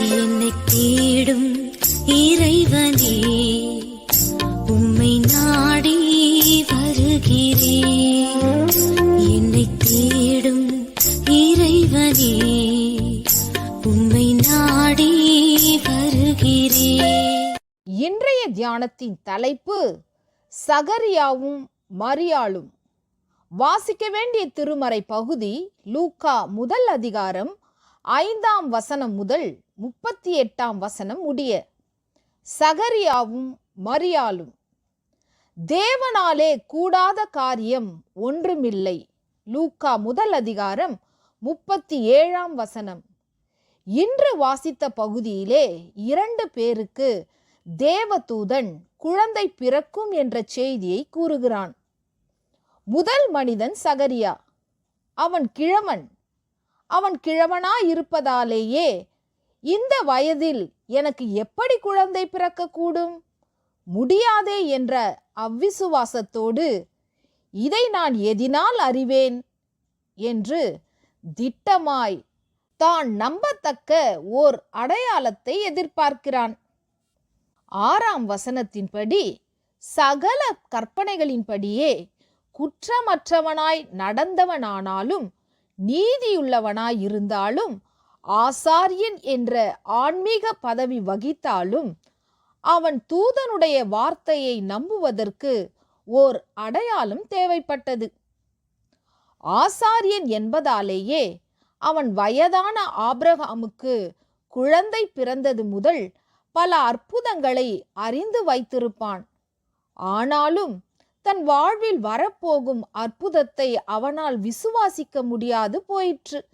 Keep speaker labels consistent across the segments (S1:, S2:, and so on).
S1: என்னை தேடும் இறைவனே உம்மை நாடி வருகிறேன் என்னை தேடும் இறைவனே உம்மை நாடி வருகிறேன்
S2: இன்றைய தியானத்தின் தலைப்பு சகரியாவும் மரியாளும். வாசிக்க வேண்டிய திருமறை பகுதி லூக்கா முதல் அதிகாரம் ஐந்தாம் வசனம் முதல் முப்பத்தி எட்டாம் வசனம் முடிய சகரியாவும் மரியாளும் தேவனாலே கூடாத காரியம் ஒன்றுமில்லை. லூக்கா முதல் அதிகாரம் முப்பத்தி ஏழாம் வசனம். இன்று வாசித்த பகுதியிலே இரண்டு பேருக்கு தேவதூதன் குழந்தை பிறக்கும் என்ற செய்தியை கூறுகிறான். முதல் மனிதன் சகரியா. அவன் கிழவன். அவன் கிழவனா இருப்பதாலேயே இந்த வயதில் எனக்கு எப்படி குழந்தை பிறக்கக்கூடும்? முடியாதே என்ற அவ்விசுவாசத்தோடு இதை நான் எதினால் அறிவேன்? என்று திட்டமாய் தான் நம்பத்தக்க ஓர் அடையாளத்தை எதிர்பார்க்கிறான். ஆறாம் வசனத்தின்படி சகல கற்பனைகளின்படியே குற்றமற்றவனாய் நடந்தவனானாலும் நீதியுள்ளவனாய் இருந்தாலும் ஆசாரியன் என்ற ஆன்மீக பதவி வகித்தாலும் அவன் தூதனுடைய வார்த்தையை நம்புவதற்கு ஓர் அடையாளம் தேவைப்பட்டது. ஆசாரியன் என்பதாலேயே அவன் வயதான ஆப்ரஹாமுக்கு குழந்தை பிறந்தது முதல் பல அற்புதங்களை அறிந்து வைத்திருப்பான். ஆனாலும் தன் வாழ்வில் வரப்போகும் அற்புதத்தை அவனால் விசுவாசிக்க முடியாது போயிற்று.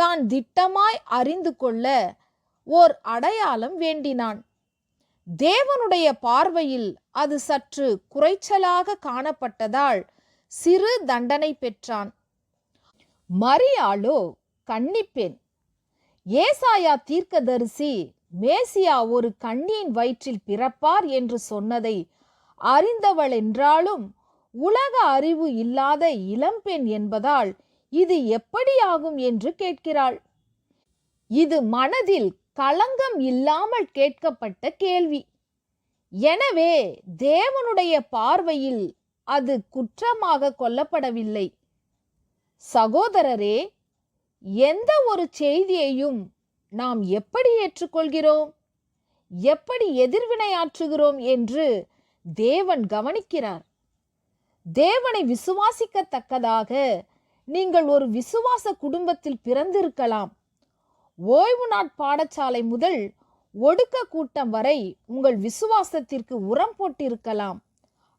S2: தான் திட்டமாய் அறிந்து கொள்ள ஓர் அடையாளம் வேண்டினான். தேவனுடைய பார்வையில் அது சற்று குறைச்சலாக காணப்பட்டதால் சிறு தண்டனை பெற்றான். மரியாளோ கன்னிப்பெண் ஏசாயா தீர்க்கதரிசி மேசியா ஒரு கண்ணியின் வயிற்றில் பிறப்பார் என்று சொன்னதை அறிந்தவள் என்றாலும் உலக அறிவு இல்லாத இளம்பெண் என்பதால் இது எப்படியாகும் என்று கேட்கிறாள். இது மனதில் களங்கம் இல்லாமல் கேட்கப்பட்ட கேள்வி. எனவே தேவனுடைய பார்வையில் அது குற்றமாக கொல்லப்படவில்லை. சகோதரரே எந்த ஒரு செய்தியையும் நாம் எப்படி ஏற்றுக்கொள்கிறோம்? எப்படி எதிர்வினையாற்றுகிறோம் என்று தேவன் கவனிக்கிறார். தேவனை விசுவாசிக்கத்தக்கதாக நீங்கள் ஒரு விசுவாச குடும்பத்தில் பிறந்திருக்கலாம். ஓய்வு நாட் பாடசாலை முதல் ஒடுக்க கூட்டம் வரை உங்கள் விசுவாசத்திற்கு உரம் போட்டிருக்கலாம்.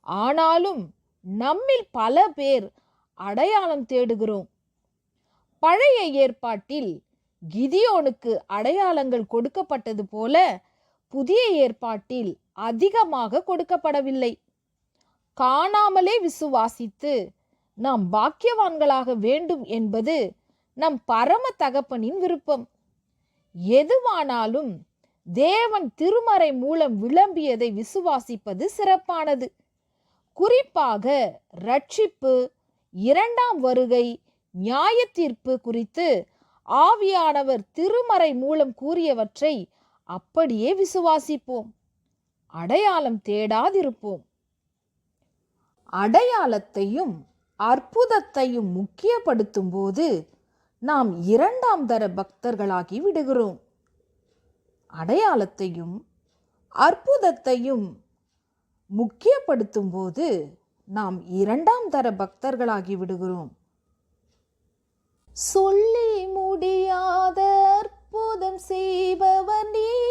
S2: ஆனாலும் நம்மில் பல பேர் அடையாளம் தேடுகிறோம். பழைய ஏற்பாட்டில் கிதியோனுக்கு அடையாளங்கள் கொடுக்கப்பட்டது போல புதிய ஏற்பாட்டில் அதிகமாக கொடுக்கப்படவில்லை. காணாமலே விசுவாசித்து நாம் பாக்கியவான்களாக வேண்டும் என்பது நம் பரம தகப்பனின் விருப்பம். எதுவானாலும் தேவன் திருமறை மூலம் விளம்பியதை விசுவாசிப்பது சிறப்பானது. குறிப்பாக ரட்சிப்பு இரண்டாம் வருகை நியாய தீர்ப்பு குறித்து ஆவியானவர் திருமறை மூலம் கூறியவற்றை அப்படியே விசுவாசிப்போம். அடையாளம் தேடாதிருப்போம். அடையாளத்தையும் அற்புதத்தையும் முக்கியப்படுத்தும் போது நாம் இரண்டாம் தர பக்தர்களாகி விடுகிறோம். அடையாளத்தையும் அற்புதத்தையும் முக்கியப்படுத்தும் போது நாம் இரண்டாம் தர பக்தர்களாகி விடுகிறோம். சொல்லி முடியாத அற்புதம் செய்பவர் நீ.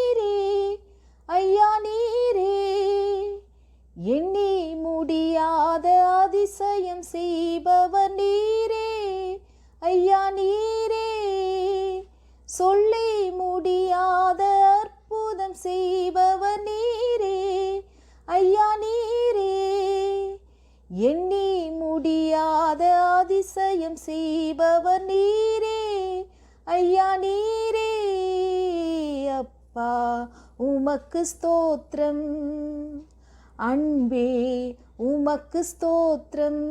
S2: சொல்லி முடியாத அற்புதம் செய்பவர் நீரே. ஐயா நீரே. எண்ணி முடியாத அதிசயம் செய்பவர் நீரே. ஐயா நீரே. அப்பா உமக்கு ஸ்தோத்திரம். அன்பே உமக்கு ஸ்தோத்திரம்.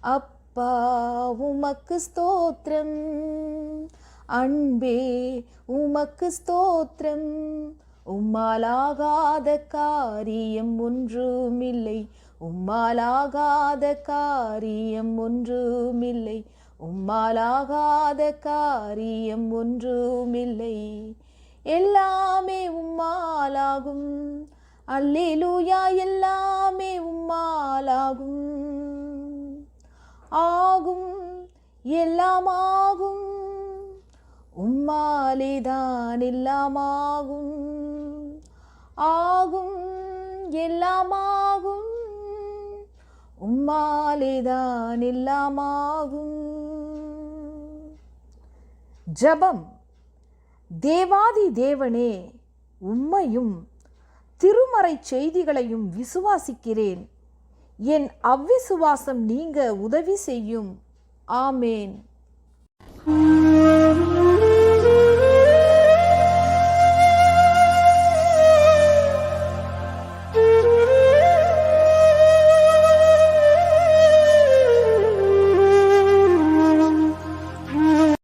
S2: அப்பா உமக்கு ஸ்தோத்திரம். அன்பே உமக்கு ஸ்தோத்திரம். உம்மாலாகாத காரியம் ஒன்றுமில்லை. உம்மாலாகாத காரியம் ஒன்றுமில்லை. உம்மாலாகாத காரியம் ஒன்றுமில்லை. எல்லாமே உம்மாலாகும். அல்லேலூயா எல்லாமே உம்மாலாகும். ஆகும் எல்லாமா உம்மாலேதான் எல்லாமாகும். ஆகும் எல்லாமாகும். உம்மாலேதான் எல்லாமாகும். ஜபம். தேவாதி தேவனே உம்மையும் திருமறைச் செய்திகளையும் விசுவாசிக்கிறேன். என் அவ்விசுவாசம் நீங்க உதவி செய்யும். ஆமேன்.